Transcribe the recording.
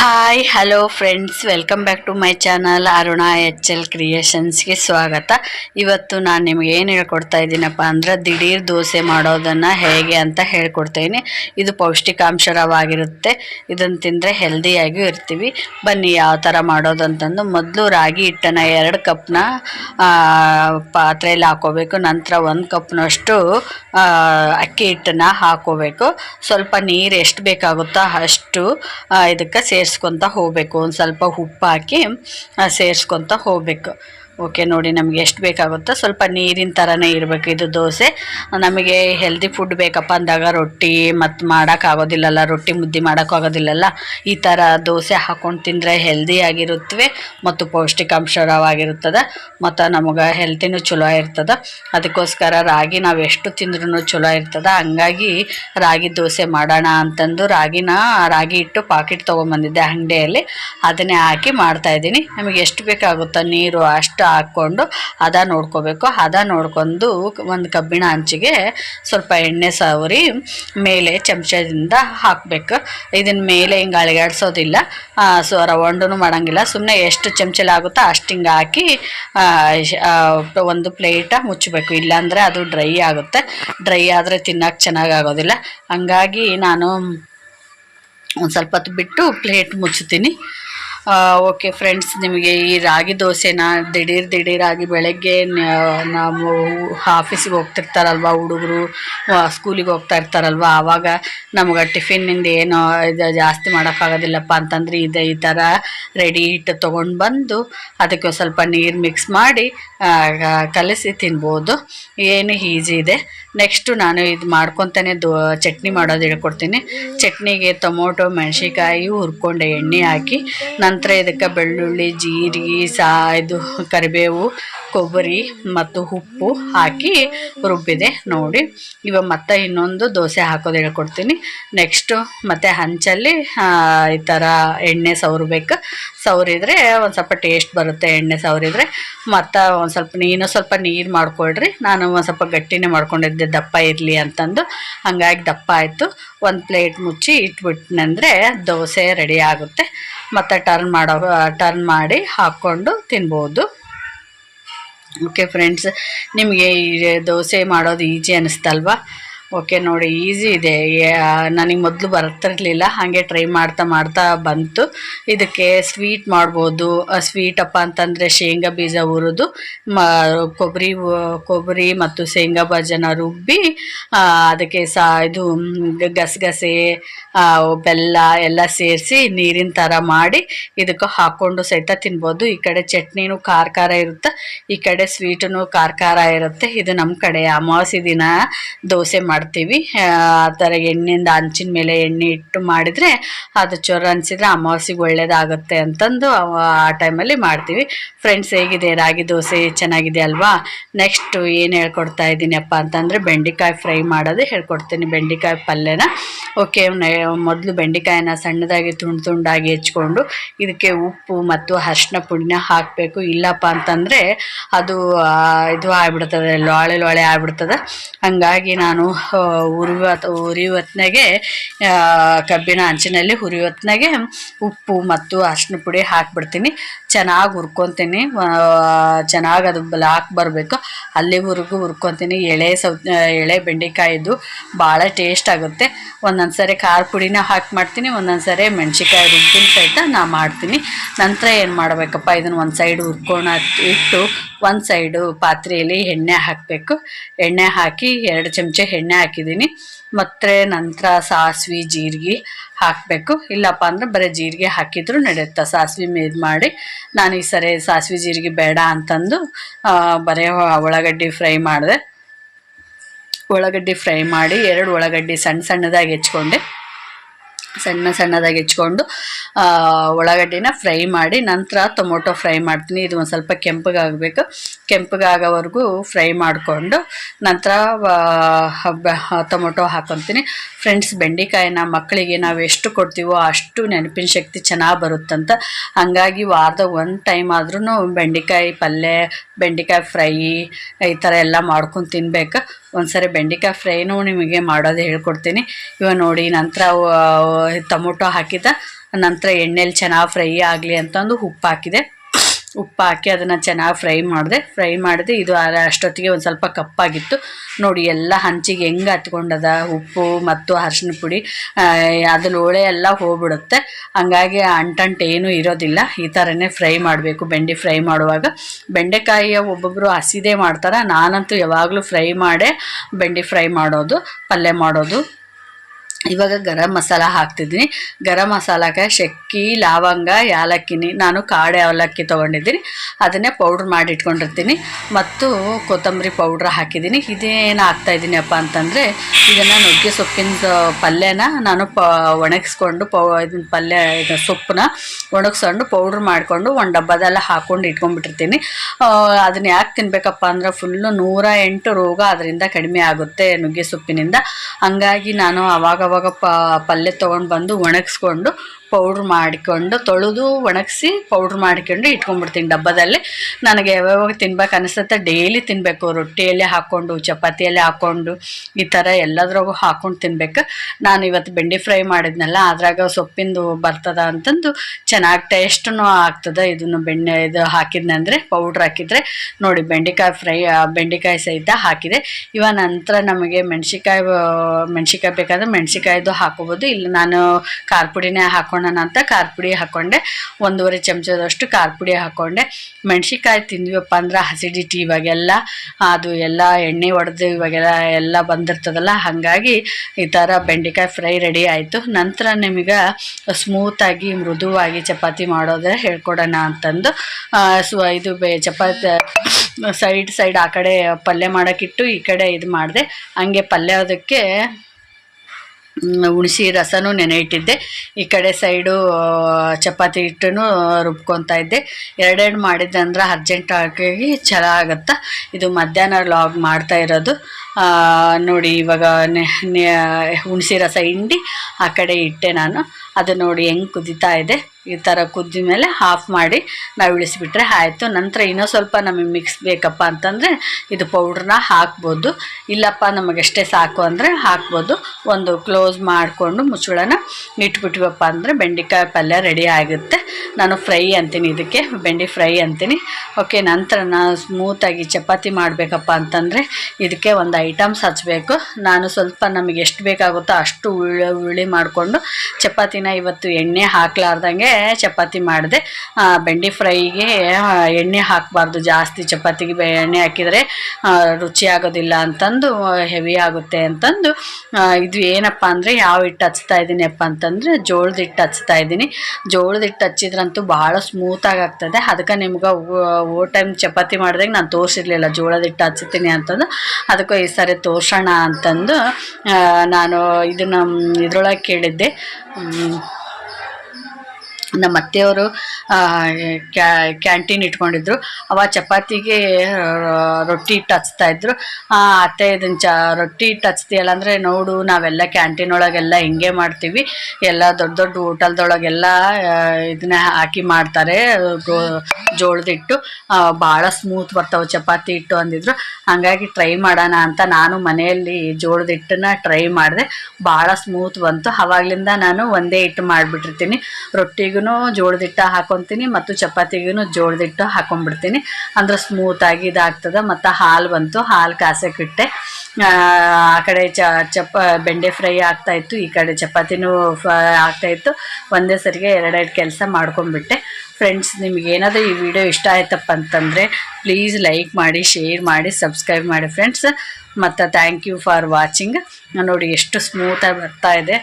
Hi hello friends welcome back to my channel Aruna H L ಕ್ರಿಯೇಷನ್ಸ್ಗೆ ಸ್ವಾಗತ. ಇವತ್ತು ನಾನು ನಿಮ್ಗೆ ಏನು ಹೇಳ್ಕೊಡ್ತಾ ಇದ್ದೀನಪ್ಪ ಅಂದ್ರೆ ದಿಢೀರ್ ದೋಸೆ ಮಾಡೋದನ್ನು ಹೇಗೆ ಅಂತ ಹೇಳ್ಕೊಡ್ತೀನಿ. ಇದು ಪೌಷ್ಟಿಕಾಂಶರವಾಗಿರುತ್ತೆ. ಇದನ್ನು ತಿಂದರೆ ಹೆಲ್ದಿಯಾಗಿಯೂ ಇರ್ತೀವಿ. ಬನ್ನಿ ಯಾವ ಥರ ಮಾಡೋದು ಅಂತಂದು ಮೊದಲು ರಾಗಿ ಹಿಟ್ಟನ್ನು ಎರಡು ಕಪ್ನ ಪಾತ್ರೆಯಲ್ಲಿ ಹಾಕೋಬೇಕು. ನಂತರ ಒಂದು ಕಪ್ನಷ್ಟು ಅಕ್ಕಿ ಹಿಟ್ಟನ್ನು ಹಾಕೋಬೇಕು. ಸ್ವಲ್ಪ ನೀರು ಎಷ್ಟು ಬೇಕಾಗುತ್ತೋ ಅಷ್ಟು ಇದಕ್ಕೆ ಸೇರಿಸ್ಕೊತ ಹೋಗಬೇಕು. ಒಂದು ಸ್ವಲ್ಪ ಉಪ್ಪು ಹಾಕಿ ಸೇರಿಸ್ಕೊತ ಹೋಗಬೇಕು. ಓಕೆ, ನೋಡಿ ನಮಗೆ ಎಷ್ಟು ಬೇಕಾಗುತ್ತೋ ಸ್ವಲ್ಪ ನೀರಿನ ಥರನೇ ಇರಬೇಕು. ಇದು ದೋಸೆ. ನಮಗೆ ಹೆಲ್ದಿ ಫುಡ್ ಬೇಕಪ್ಪ ಅಂದಾಗ ರೊಟ್ಟಿ, ಮತ್ತು ಮಾಡೋಕ್ಕಾಗೋದಿಲ್ಲಲ್ಲ ರೊಟ್ಟಿ ಮುದ್ದೆ ಮಾಡೋಕ್ಕಾಗೋದಿಲ್ಲಲ್ಲ ಈ ಥರ ದೋಸೆ ಹಾಕ್ಕೊಂಡು ತಿಂದರೆ ಹೆಲ್ದಿಯಾಗಿರುತ್ತವೆ ಮತ್ತು ಪೌಷ್ಟಿಕಾಂಶವಾಗಿರುತ್ತದೆ ಮತ್ತು ನಮಗೆ ಹೆಲ್ತಿನೂ ಚಲೋ ಇರ್ತದೆ. ಅದಕ್ಕೋಸ್ಕರ ರಾಗಿ ನಾವು ಎಷ್ಟು ತಿಂದ್ರೂ ಚಲೋ ಇರ್ತದೆ. ಹಂಗಾಗಿ ರಾಗಿ ದೋಸೆ ಮಾಡೋಣ ಅಂತಂದು ರಾಗಿನ, ರಾಗಿ ಇಟ್ಟು ಪಾಕಿಟ್ ತೊಗೊಂಬಂದಿದ್ದೆ ಅಂಗಡಿಯಲ್ಲಿ. ಅದನ್ನೇ ಹಾಕಿ ಮಾಡ್ತಾಯಿದ್ದೀನಿ ನಮಗೆ ಎಷ್ಟು ಬೇಕಾಗುತ್ತೋ? ನೀರು ಅಷ್ಟು ಹಾಕ್ಕೊಂಡು ಹದ ನೋಡ್ಕೋಬೇಕು. ಹದ ನೋಡ್ಕೊಂಡು ಒಂದು ಕಬ್ಬಿಣ ಹಂಚಿಗೆ ಸ್ವಲ್ಪ ಎಣ್ಣೆ ಸವರಿ ಮೇಲೆ ಚಮಚದಿಂದ ಹಾಕಬೇಕು. ಇದನ್ನ ಮೇಲೆ ಹಿಂಗೆ ಅಳಗಾಡಿಸೋದಿಲ್ಲ. ಸೊ ರವಂಡೂ ಮಾಡೋಂಗಿಲ್ಲ. ಸುಮ್ಮನೆ ಎಷ್ಟು ಚಮಚಲಾಗುತ್ತೋ ಅಷ್ಟು ಹಿಂಗೆ ಹಾಕಿ ಒಂದು ಪ್ಲೇಟ ಮುಚ್ಚಬೇಕು. ಇಲ್ಲಾಂದರೆ ಅದು ಡ್ರೈ ಆಗುತ್ತೆ. ಡ್ರೈ ಆದರೆ ತಿನ್ನೋಕೆ ಚೆನ್ನಾಗಾಗೋದಿಲ್ಲ ಹಂಗಾಗಿ ನಾನು ಒಂದು ಸ್ವಲ್ಪ ಹೊತ್ತು ಬಿಟ್ಟು ಪ್ಲೇಟ್ ಮುಚ್ಚುತ್ತೀನಿ. ಓಕೆ ಫ್ರೆಂಡ್ಸ್ ನಿಮಗೆ ಈ ರಾಗಿ ದೋಸೆನ ದಿಢೀರ್ ದಿಢೀರಾಗಿ ಬೆಳಗ್ಗೆ ನಾವು ಆಫೀಸಿಗೆ ಹೋಗ್ತಿರ್ತಾರಲ್ವ ಹುಡುಗರು ಸ್ಕೂಲಿಗೆ ಹೋಗ್ತಾ ಇರ್ತಾರಲ್ವ, ಆವಾಗ ನಮ್ಗೆ ಟಿಫಿನ್ನಿಂದ ಏನು ಇದು ಜಾಸ್ತಿ ಮಾಡೋಕ್ಕಾಗೋದಿಲ್ಲಪ್ಪ ಅಂತಂದ್ರೆ ಇದು ಈ ಥರ ರೆಡಿ ಹಿಟ್ಟು ತೊಗೊಂಡು ಬಂದು ಅದಕ್ಕೆ ಸ್ವಲ್ಪ ನೀರು ಮಿಕ್ಸ್ ಮಾಡಿ ಕಲಸಿ ತಿನ್ಬೋದು. ಏನು ಈಜಿ ಇದೆ. ನೆಕ್ಸ್ಟು ನಾನು ಇದು ಮಾಡ್ಕೊತಾನೆ ದೋ, ಚಟ್ನಿ ಮಾಡೋದು ಹೇಳ್ಕೊಡ್ತೀನಿ. ಚಟ್ನಿಗೆ ಟೊಮೊಟೊ ಮೆಣಸಿಕಾಯಿ ಹುರ್ಕೊಂಡೆ ಎಣ್ಣೆ ಹಾಕಿ, ನಂತರ ಇದಕ್ಕೆ ಬೆಳ್ಳುಳ್ಳಿ, ಜೀರಿಗೆ, ಸಾ, ಇದು ಕರಿಬೇವು ಕೊಬ್ಬರಿ ಮತ್ತು ಉಪ್ಪು ಹಾಕಿ ರುಬ್ಬಿದೆ ನೋಡಿ. ಇವಾಗ ಮತ್ತೆ ಇನ್ನೊಂದು ದೋಸೆ ಹಾಕೋದು ಹೇಳ್ಕೊಡ್ತೀನಿ. ನೆಕ್ಸ್ಟು ಮತ್ತು ಹಂಚಲ್ಲಿ ಈ ಥರ ಎಣ್ಣೆ ಸವರ್ಬೇಕು. ಸವರಿದ್ರೆ ಒಂದು ಸ್ವಲ್ಪ ಟೇಸ್ಟ್ ಬರುತ್ತೆ ಎಣ್ಣೆ ಸವರಿದ್ರೆ. ಮತ್ತು ಒಂದು ಸ್ವಲ್ಪ ನೀನು ಸ್ವಲ್ಪ ನೀರು ಮಾಡ್ಕೊಳ್ರಿ. ನಾನು ಒಂದು ಸ್ವಲ್ಪ ಗಟ್ಟಿನೇ ಮಾಡ್ಕೊಂಡಿದ್ದೆ, ದಪ್ಪ ಇರಲಿ ಅಂತಂದು. ಹಂಗಾಗಿ ದಪ್ಪ ಆಯಿತು. ಒಂದು ಪ್ಲೇಟ್ ಮುಚ್ಚಿ ಇಟ್ಬಿಟ್ನಂದರೆ ದೋಸೆ ರೆಡಿ ಆಗುತ್ತೆ. ಮತ್ತು ಟರ್ನ್ ಮಾಡೋ ಟರ್ನ್ ಮಾಡಿ ಹಾಕ್ಕೊಂಡು ತಿನ್ಬೋದು. ಓಕೆ ಫ್ರೆಂಡ್ಸ್ ನಿಮಗೆ ದೋಸೆ ಮಾಡೋದು ಈಜಿ ಅನ್ನಿಸ್ತಲ್ವಾ ಓಕೆ ನೋಡಿ ಈಸಿ ಇದೆ. ನನಗೆ ಮೊದಲು ಬರ್ತಿರಲಿಲ್ಲ, ಹಾಗೆ ಟ್ರೈ ಮಾಡ್ತಾ ಮಾಡ್ತಾ ಬಂತು. ಇದಕ್ಕೆ ಸ್ವೀಟ್ ಮಾಡ್ಬೋದು. ಸ್ವೀಟಪ್ಪ ಅಂತಂದರೆ ಶೇಂಗಾ ಬೀಜ ಹುರಿದು, ಮ, ಕೊಬ್ಬರಿ ಕೊಬ್ಬರಿ ಮತ್ತು ಶೇಂಗಾ ಬಾಜನ ರುಬ್ಬಿ ಅದಕ್ಕೆ ಸಾ, ಇದು ಗಸಗಸೆ ಬೆಲ್ಲ ಎಲ್ಲ ಸೇರಿಸಿ ನೀರಿನ ಥರ ಮಾಡಿ ಇದಕ್ಕೆ ಹಾಕ್ಕೊಂಡು ಸಹಿತ ತಿನ್ಬೋದು. ಈ ಕಡೆ ಚಟ್ನಿನೂ ಖಾರ ಖಾರ ಇರುತ್ತೆ, ಈ ಕಡೆ ಸ್ವೀಟೂ ಖಾರ ಖಾರ ಇರುತ್ತೆ. ಇದು ನಮ್ಮ ಕಡೆ ಅಮಾವಾಸ್ಯ ದಿನ, ದೋಸೆ ಮಾಡ್ತೀವಿ. ಆ ಥರ ಎಣ್ಣೆಯಿಂದ ಹಂಚಿನ ಮೇಲೆ ಎಣ್ಣೆ ಇಟ್ಟು ಮಾಡಿದರೆ ಅದು ಚೊರ ಅನಿಸಿದ್ರೆ ಅಮಾವಾಸ್ಯೆಗೆ ಒಳ್ಳೇದಾಗುತ್ತೆ ಅಂತಂದು ಆ ಟೈಮಲ್ಲಿ ಮಾಡ್ತೀವಿ. ಫ್ರೆಂಡ್ಸ್ ಹೇಗಿದೆ? ರಾಗಿ ದೋಸೆ ಚೆನ್ನಾಗಿದೆ ಅಲ್ವಾ? ನೆಕ್ಸ್ಟು ಏನು ಹೇಳ್ಕೊಡ್ತಾ ಇದ್ದೀನಪ್ಪ ಅಂತಂದರೆ ಬೆಂಡೆಕಾಯಿ ಫ್ರೈ ಮಾಡೋದು ಹೇಳ್ಕೊಡ್ತೀನಿ. ಬೆಂಡೆಕಾಯಿ ಪಲ್ಯನ. ಓಕೆ ಮೊದಲು ಬೆಂಡೆಕಾಯಿನ ಸಣ್ಣದಾಗಿ ತುಂಡು ತುಂಡಾಗಿ ಹೆಚ್ಕೊಂಡು ಇದಕ್ಕೆ ಉಪ್ಪು ಮತ್ತು ಅರ್ಶಿನ ಪುಡಿನ ಹಾಕಬೇಕು. ಇಲ್ಲಪ್ಪ ಅಂತಂದರೆ ಅದು ಇದು ಆಗ್ಬಿಡ್ತದೆ, ಲೋಳೆ ಲೋಳೆ ಆಗ್ಬಿಡ್ತದೆ. ಹಂಗಾಗಿ ನಾನು ಉರಿವ ಹೊತ್ನಾಗೆ ಕಬ್ಬಿಣ ಹಂಚಿನಲ್ಲಿ ಹುರಿವತ್ನಾಗೆ ಉಪ್ಪು ಮತ್ತು ಅರಿಶಿನ ಪುಡಿ ಹಾಕ್ಬಿಡ್ತೀನಿ. ಚೆನ್ನಾಗಿ ಹುರ್ಕೊತೀನಿ. ಚೆನ್ನಾಗಿ ಅದು ಬ್ಲಾಕ್ ಬರಬೇಕು. ಅಲ್ಲಿವರೆಗೂ ಹುರ್ಕೊತೀನಿ. ಎಳೆ ಸೌ ಎಳೆ ಬೆಂಡೆಕಾಯಿದು ಭಾಳ ಟೇಸ್ಟ್ ಆಗುತ್ತೆ. ಒಂದೊಂದು ಸರಿ ಖಾರ ಪುಡಿನ ಹಾಕಿ ಮಾಡ್ತೀನಿ. ಒಂದೊಂದು ಸರಿ ಮೆಣಸಿಕಾಯಿ ರುಬ್ಬಿನ ಸಹಿತ ನಾ ಮಾಡ್ತೀನಿ. ನಂತರ ಏನು ಮಾಡಬೇಕಪ್ಪ? ಇದನ್ನು ಒಂದು ಸೈಡ್ ಹುರ್ಕೊಣ, ಇಟ್ಟು ಒಂದು ಸೈಡು ಪಾತ್ರೆಯಲ್ಲಿ ಎಣ್ಣೆ ಹಾಕಬೇಕು. ಎಣ್ಣೆ ಹಾಕಿ ಎರಡು ಚಮಚ ಎಣ್ಣೆ ಹಾಕಿದ್ದೀನಿ. ಮತ್ತೆ ನಂತರ ಸಾಸಿವೆ, ಜೀರಿಗೆ ಹಾಕಬೇಕು. ಇಲ್ಲಪ್ಪ ಅಂದ್ರೆ ಬರೀ ಜೀರಿಗೆ ಹಾಕಿದ್ರು ನಡೆಯುತ್ತೆ ಸಾಸಿವೆ ಮೇದ್ ಮಾಡಿ ನಾನು ಈ ಸರಿ ಸಾಸಿವೆ, ಜೀರಿಗೆ ಬೇಡ ಅಂತಂದು ಬರೀ ಉಳ್ಳಾಗಡ್ಡಿ ಫ್ರೈ ಮಾಡಿದೆ. ಉಳ್ಳಾಗಡ್ಡಿ ಫ್ರೈ ಮಾಡಿ ಎರಡು ಉಳ್ಳಾಗಡ್ಡಿ ಸಣ್ಣ ಸಣ್ಣದಾಗಿ ಹೆಚ್ಕೊಂಡೆ. ಸಣ್ಣ ಸಣ್ಣದಾಗಿ ಹೆಚ್ಕೊಂಡು ಉಳ್ಳಾಗಡ್ಡಿನ ಫ್ರೈ ಮಾಡಿ ನಂತರ ಟೊಮೊಟೊ ಫ್ರೈ ಮಾಡ್ತೀನಿ. ಇದು ಒಂದು ಸ್ವಲ್ಪ ಕೆಂಪಗಾಗಬೇಕು. ಕೆಂಪಗಾಗೋವರೆಗೂ ಫ್ರೈ ಮಾಡಿಕೊಂಡು ನಂತರ ಟೊಮೊಟೊ ಹಾಕೊತೀನಿ. ಫ್ರೆಂಡ್ಸ್ ಬೆಂಡೆಕಾಯಿನ ಮಕ್ಕಳಿಗೆ ನಾವು ಎಷ್ಟು ಕೊಡ್ತೀವೋ ಅಷ್ಟು ನೆನಪಿನ ಶಕ್ತಿ ಚೆನ್ನಾಗಿ ಬರುತ್ತಂತ. ಹಂಗಾಗಿ ವಾರದ ಒಂದು ಟೈಮ್ ಆದ್ರೂ ಬೆಂಡೆಕಾಯಿ ಪಲ್ಯ, ಬೆಂಡೆಕಾಯಿ ಫ್ರೈ ಈ ಥರ ಎಲ್ಲ ಮಾಡ್ಕೊಂಡು ತಿನ್ಬೇಕು. ಒಂದ್ಸರಿ ಬೆಂಡೆಕಾಯಿ ಫ್ರೈನು ನಿಮಗೆ ಮಾಡೋದು ಹೇಳ್ಕೊಡ್ತೀನಿ. ಇವಾಗ ನೋಡಿ, ನಂತರ ಟೊಮೊಟೊ ಹಾಕಿದ, ನಂತರ ಎಣ್ಣೆಲಿ ಚೆನ್ನಾಗಿ ಫ್ರೈ ಆಗಲಿ ಅಂತಂದು ಉಪ್ಪು ಹಾಕಿದೆ ಉಪ್ಪು ಹಾಕಿ ಅದನ್ನು ಚೆನ್ನಾಗಿ ಫ್ರೈ ಮಾಡಿದೆ. ಫ್ರೈ ಮಾಡಿದೆ, ಇದು ಅಷ್ಟೊತ್ತಿಗೆ ಒಂದು ಸ್ವಲ್ಪ ಕಪ್ಪಾಗಿತ್ತು. ನೋಡಿ, ಎಲ್ಲ ಹಂಚಿಗೆ ಹೆಂಗೆ ಹತ್ಕೊಂಡದ? ಉಪ್ಪು ಮತ್ತು ಅರಿಶಿನ ಪುಡಿ ಅದು ಲೋಳೆ ಎಲ್ಲ ಹೋಗ್ಬಿಡುತ್ತೆ. ಹಂಗಾಗಿ ಅಂಟಂಟು ಏನೂ ಇರೋದಿಲ್ಲ. ಈ ಥರನೇ ಫ್ರೈ ಮಾಡಬೇಕು. ಬೆಂಡೆ ಫ್ರೈ ಮಾಡುವಾಗ ಬೆಂಡೆಕಾಯಿಯ ಒಬ್ಬೊಬ್ಬರು ಹಸಿದೇ ಮಾಡ್ತಾರೆ. ನಾನಂತೂ ಯಾವಾಗಲೂ ಫ್ರೈ ಮಾಡೇ ಬೆಂಡೆ ಫ್ರೈ ಮಾಡೋದು, ಪಲ್ಯ ಮಾಡೋದು. ಇವಾಗ ಗರಂ ಮಸಾಲ ಹಾಕ್ತಿದ್ದೀನಿ. ಗರಂ ಮಸಾಲಕ್ಕೆ ಶಕ್ಕಿ, ಲವಂಗ, ಯಾಲಕ್ಕಿನಿ ನಾನು ಕಾಡೆ ಅವಲಕ್ಕಿ ತೊಗೊಂಡಿದ್ದೀನಿ. ಅದನ್ನೇ ಪೌಡ್ರ್ ಮಾಡಿ ಇಟ್ಕೊಂಡಿರ್ತೀನಿ ಮತ್ತು ಕೊತ್ತಂಬರಿ ಪೌಡ್ರ್ ಹಾಕಿದ್ದೀನಿ. ಇದೇನು ಹಾಕ್ತಾ ಇದ್ದೀನಪ್ಪ ಅಂತಂದರೆ ಇದನ್ನು ನುಗ್ಗೆ ಸೊಪ್ಪಿನ ಪಲ್ಯನ ನಾನು ಪ ಒಣಗಿಸ್ಕೊಂಡು ಪೌ ಇದನ್ನ ಪಲ್ಯ ಇದು ಸೊಪ್ಪನ್ನ ಒಣಗಿಸ್ಕೊಂಡು ಪೌಡ್ರ್ ಮಾಡಿಕೊಂಡು ಒಂದು ಡಬ್ಬದೆಲ್ಲ ಹಾಕ್ಕೊಂಡು ಇಟ್ಕೊಂಡ್ಬಿಟ್ಟಿರ್ತೀನಿ. ಅದನ್ನ ಯಾಕೆ ತಿನ್ಬೇಕಪ್ಪ ಅಂದ್ರೆ ಫುಲ್ಲು ನೂರ ಎಂಟು ರೋಗ ಅದರಿಂದ ಕಡಿಮೆ ಆಗುತ್ತೆ ನುಗ್ಗೆ ಸೊಪ್ಪಿನಿಂದ. ಹಂಗಾಗಿ ನಾನು ಅವಾಗವಾಗ ಪ ಪಲ್ಯ ತೊಗೊಂಡು ಬಂದು ಒಣಗಿಸ್ಕೊಂಡು ಪೌಡ್ರ್ ಮಾಡಿಕೊಂಡು ತೊಳೆದು ಒಣಗಿಸಿ ಪೌಡ್ರ್ ಮಾಡ್ಕೊಂಡು ಇಟ್ಕೊಂಡ್ಬಿಡ್ತೀನಿ ಡಬ್ಬದಲ್ಲಿ. ನನಗೆ ಯಾವಾಗ ತಿನ್ಬೇಕು ಅನಿಸುತ್ತೆ ಡೈಲಿ ತಿನ್ನಬೇಕು ರೊಟ್ಟಿಯಲ್ಲಿ ಹಾಕ್ಕೊಂಡು, ಚಪಾತಿಯಲ್ಲಿ ಹಾಕ್ಕೊಂಡು, ಈ ಥರ ಎಲ್ಲದ್ರಾಗೂ ಹಾಕ್ಕೊಂಡು ತಿನ್ಬೇಕು. ನಾನು ಇವತ್ತು ಬೆಂಡೆ ಫ್ರೈ ಮಾಡಿದ್ನಲ್ಲ, ಅದ್ರಾಗ ಸೊಪ್ಪಿಂದು ಬರ್ತದ ಅಂತಂದು ಚೆನ್ನಾಗಿ ಟೇಸ್ಟೂ ಆಗ್ತದೆ. ಇದನ್ನು ಬೆಣ್ಣೆ ಇದು ಹಾಕಿದ್ನಂದರೆ ಪೌಡ್ರ್ ಹಾಕಿದರೆ. ನೋಡಿ, ಬೆಂಡೆಕಾಯಿ ಫ್ರೈ ಬೆಂಡೆಕಾಯಿ ಸಹಿತ ಹಾಕಿದೆ. ಇವ ನಂತರ ನಮಗೆ ಮೆಣಸಿಕಾಯಿ ಮೆಣಸಿಕಾಯಿ ಬೇಕಾದ್ರೆ ಮೆಣಸಿಕಾಯ್ದು ಹಾಕೋಬೋದು ಇಲ್ಲ, ನಾನು ಖಾರ ಪುಡಿನೇ ಹಾಕೋಣ ಅಂತ ಖಾರ ಪುಡಿ ಹಾಕ್ಕೊಂಡೆ ಒಂದೂವರೆ ಚಮಚದಷ್ಟು ಖಾರ ಪುಡಿ ಹಾಕ್ಕೊಂಡೆ ಮೆಣಸಿಕಾಯಿ ತಿಂದ್ವಿಯಪ್ಪ ಅಂದ್ರೆ ಹಸಿಡಿಟಿ ಇವಾಗೆಲ್ಲ, ಅದು ಎಲ್ಲ ಎಣ್ಣೆ ಹೊಡೆದು ಇವಾಗೆಲ್ಲ ಎಲ್ಲ ಬಂದಿರ್ತದಲ್ಲ, ಹಾಗಾಗಿ ಈ ಥರ ಬೆಂಡೆಕಾಯಿ ಫ್ರೈ ರೆಡಿ ಆಯಿತು. ನಂತರ ನಿಮಗೆ ಸ್ಮೂತಾಗಿ ಮೃದುವಾಗಿ ಚಪಾತಿ ಮಾಡೋದ್ರೆ ಹೇಳ್ಕೊಡೋಣ ಅಂತಂದು ಸೊ, ಇದು ಬೇ, ಚಪಾತಿ, ಸೈಡ್ ಸೈಡ್ ಆ ಕಡೆ ಪಲ್ಯ ಮಾಡೋಕ್ಕಿಟ್ಟು ಈ ಕಡೆ ಇದು ಮಾಡಿದೆ. ಹಂಗೆ ಪಲ್ಯ ಅದಕ್ಕೆ ಹುಣಸಿ ರಸನೂ ನೆನೆ ಇಟ್ಟಿದ್ದೆ ಈ ಕಡೆ ಸೈಡು ಚಪಾತಿ ಹಿಟ್ಟನ್ನು ರುಬ್ಕೊತಾ ಇದ್ದೆ. ಎರಡೆರಡು ಮಾಡಿದ್ದೆ ಅಂದ್ರೆ ಅರ್ಜೆಂಟಾಗಿ ಛಲ ಆಗುತ್ತಾ ಇದು ಮಧ್ಯಾಹ್ನ ಲಾಗ್ ಮಾಡ್ತಾ ಇರೋದು. ನೋಡಿ, ಇವಾಗ ಹುಣಸಿ ರಸ ಹಿಂಡಿ, ಆ ಕಡೆ ಇಟ್ಟೆ ನಾನು. ಅದು ನೋಡಿ ಹೆಂಗೆ ಕುದೀತಾ ಇದೆ. ಈ ಥರ ಕುದ್ದ ಮೇಲೆ ಹಾಫ್ ಮಾಡಿ ನಾವು ಇಳಿಸಿಬಿಟ್ರೆ ಆಯಿತು. ನಂತರ ಇನ್ನೂ ಸ್ವಲ್ಪ ನಮಗೆ ಮಿಕ್ಸ್ ಬೇಕಪ್ಪ ಅಂತಂದರೆ ಇದು ಪೌಡ್ರನ್ನ ಹಾಕ್ಬೋದು. ಇಲ್ಲಪ್ಪ ನಮಗೆಷ್ಟೇ ಸಾಕು ಅಂದರೆ ಹಾಕ್ಬೋದು. ಒಂದು ಕ್ಲೋಸ್ ಮಾಡಿಕೊಂಡು ಮುಚ್ಚಳನ ಇಟ್ಬಿಟ್ವಪ್ಪ ಅಂದರೆ ಬೆಂಡೆಕಾಯಿ ಪಲ್ಯ ರೆಡಿ ಆಗುತ್ತೆ. ನಾನು ಫ್ರೈ ಅಂತೀನಿ ಇದಕ್ಕೆ, ಬೆಂಡೆ ಫ್ರೈ ಅಂತೀನಿ. ಓಕೆ ನಂತರ ನಾನು ಸ್ಮೂತಾಗಿ ಚಪಾತಿ ಮಾಡಬೇಕಪ್ಪ ಅಂತಂದರೆ ಇದಕ್ಕೆ ಒಂದು ಐಟಮ್ಸ್ ಹಚ್ಚಬೇಕು ನಾನು ಸ್ವಲ್ಪ ನಮಗೆ ಎಷ್ಟು ಬೇಕಾಗುತ್ತೋ ಅಷ್ಟು ಉಳ್ಳಿ ಉಳ್ಳಿ ಮಾಡಿಕೊಂಡು ಚಪಾತಿನ ಇವತ್ತು ಎಣ್ಣೆ ಹಾಕ್ಲಾರ್ದಂಗೆ ಚಪಾತಿ ಮಾಡಿದೆ. ಬೆಂಡಿ ಫ್ರೈಗೆ ಎಣ್ಣೆ ಹಾಕಬಾರ್ದು ಜಾಸ್ತಿ. ಚಪಾತಿಗೆ ಬೆ- ಎಣ್ಣೆ ಹಾಕಿದರೆ ರುಚಿ ಆಗೋದಿಲ್ಲ ಅಂತಂದು, ಹೆವಿ ಆಗುತ್ತೆ ಅಂತಂದು ಇದು ಏನಪ್ಪ ಅಂದರೆ ಯಾವ ಹಿಟ್ಟು ಹಚ್ತಾ ಇದ್ದೀನಪ್ಪ ಅಂತಂದರೆ ಜೋಳದ ಹಿಟ್ಟು ಹಚ್ತಾ ಇದ್ದೀನಿ ಜೋಳದ ಹಿಟ್ಟು ಹಚ್ಚಿದ್ರಂತೂ ಭಾಳ ಸ್ಮೂತಾಗಿ ಆಗ್ತದೆ. ಅದಕ್ಕೆ ನಿಮ್ಗೆ ಓ ಟೈಮ್ ಚಪಾತಿ ಮಾಡಿದಾಗ ನಾನು ತೋರಿಸಿರ್ಲಿಲ್ಲ. ಜೋಳದ ಹಿಟ್ಟು ಹಚ್ತೀನಿ ಅಂತಂದು. ಅದಕ್ಕೆ ಈ ಸಾರಿ ತೋರ್ಸೋಣ ಅಂತಂದು ನಾನು ಇದನ್ನು ಇದ್ರೊಳಗೆ ಕೇಳಿದ್ದೆ. ನಮ್ಮ ಅತ್ತೆಯವರು ಕ್ಯಾಂಟೀನ್ ಇಟ್ಕೊಂಡಿದ್ರು. ಅವ ಚಪಾತಿಗೆ ರೊಟ್ಟಿ ಹಿಟ್ಟು ಹಚ್ತಾ ಇದ್ರು. ಅತ್ತೆ ಇದನ್ನ ಚ, ರೊಟ್ಟಿ ಹಿಟ್ಟು ಹಚ್ತೀಯಲ್ಲ ಅಂದರೆ ನೋಡು, ನಾವೆಲ್ಲ ಕ್ಯಾಂಟೀನ್ ಒಳಗೆಲ್ಲ ಹಿಂಗೆ ಮಾಡ್ತೀವಿ. ಎಲ್ಲ ದೊಡ್ಡ ದೊಡ್ಡ ಹೋಟೆಲ್ದೊಳಗೆಲ್ಲ ಇದನ್ನ ಹಾಕಿ ಮಾಡ್ತಾರೆ. ಜೋಳದ ಹಿಟ್ಟು ಭಾಳ ಸ್ಮೂತ್ ಬರ್ತಾವೆ ಚಪಾತಿ ಹಿಟ್ಟು ಅಂದಿದ್ರು. ಹಾಗಾಗಿ ಟ್ರೈ ಮಾಡೋಣ ಅಂತ ನಾನು ಮನೆಯಲ್ಲಿ ಜೋಳದ ಹಿಟ್ಟನ್ನ ಟ್ರೈ ಮಾಡಿದೆ. ಭಾಳ ಸ್ಮೂತ್ ಬಂತು. ಅವಾಗ್ಲಿಂದ ನಾನು ಒಂದೇ ಹಿಟ್ಟು ಮಾಡಿಬಿಟ್ಟಿರ್ತೀನಿ. ರೊಟ್ಟಿಗೂ ಜೋಳದ ಹಿಟ್ಟು ಹಾಕೊತೀನಿ ಮತ್ತು ಚಪಾತಿಗೂ ಜೋಳದಿಟ್ಟು ಹಾಕೊಂಡ್ಬಿಡ್ತೀನಿ ಅಂದ್ರೆ ಸ್ಮೂತಾಗಿ ಇದಾಗ್ತದೆ. ಮತ್ತು ಹಾಲು ಬಂತು. ಹಾಲು ಕಾಸಕ್ಕಿಟ್ಟೆ. ಆ ಕಡೆ ಚ, ಚಪ, ಬೆಂಡೆ ಫ್ರೈ ಆಗ್ತಾಯಿತ್ತು ಈ ಕಡೆ ಚಪಾತಿನೂ ಫ ಆಗ್ತಾಯಿತ್ತು ಒಂದೇ ಸರಿಗೆ ಎರಡೆರಡು ಕೆಲಸ ಮಾಡ್ಕೊಂಡ್ಬಿಟ್ಟೆ ಫ್ರೆಂಡ್ಸ್ ನಿಮ್ಗೆ ಈ ವಿಡಿಯೋ ಇಷ್ಟ ಆಯ್ತಪ್ಪ ಅಂತಂದರೆ ಪ್ಲೀಸ್ ಲೈಕ್ ಮಾಡಿ ಶೇರ್ ಮಾಡಿ ಸಬ್ಸ್ಕ್ರೈಬ್ ಮಾಡಿ ಫ್ರೆಂಡ್ಸ್ ಮತ್ತು ಥ್ಯಾಂಕ್ ಯು ಫಾರ್ ವಾಚಿಂಗ್ ನೋಡಿ ಎಷ್ಟು ಸ್ಮೂತಾಗಿ ಬರ್ತಾ ಇದೆ.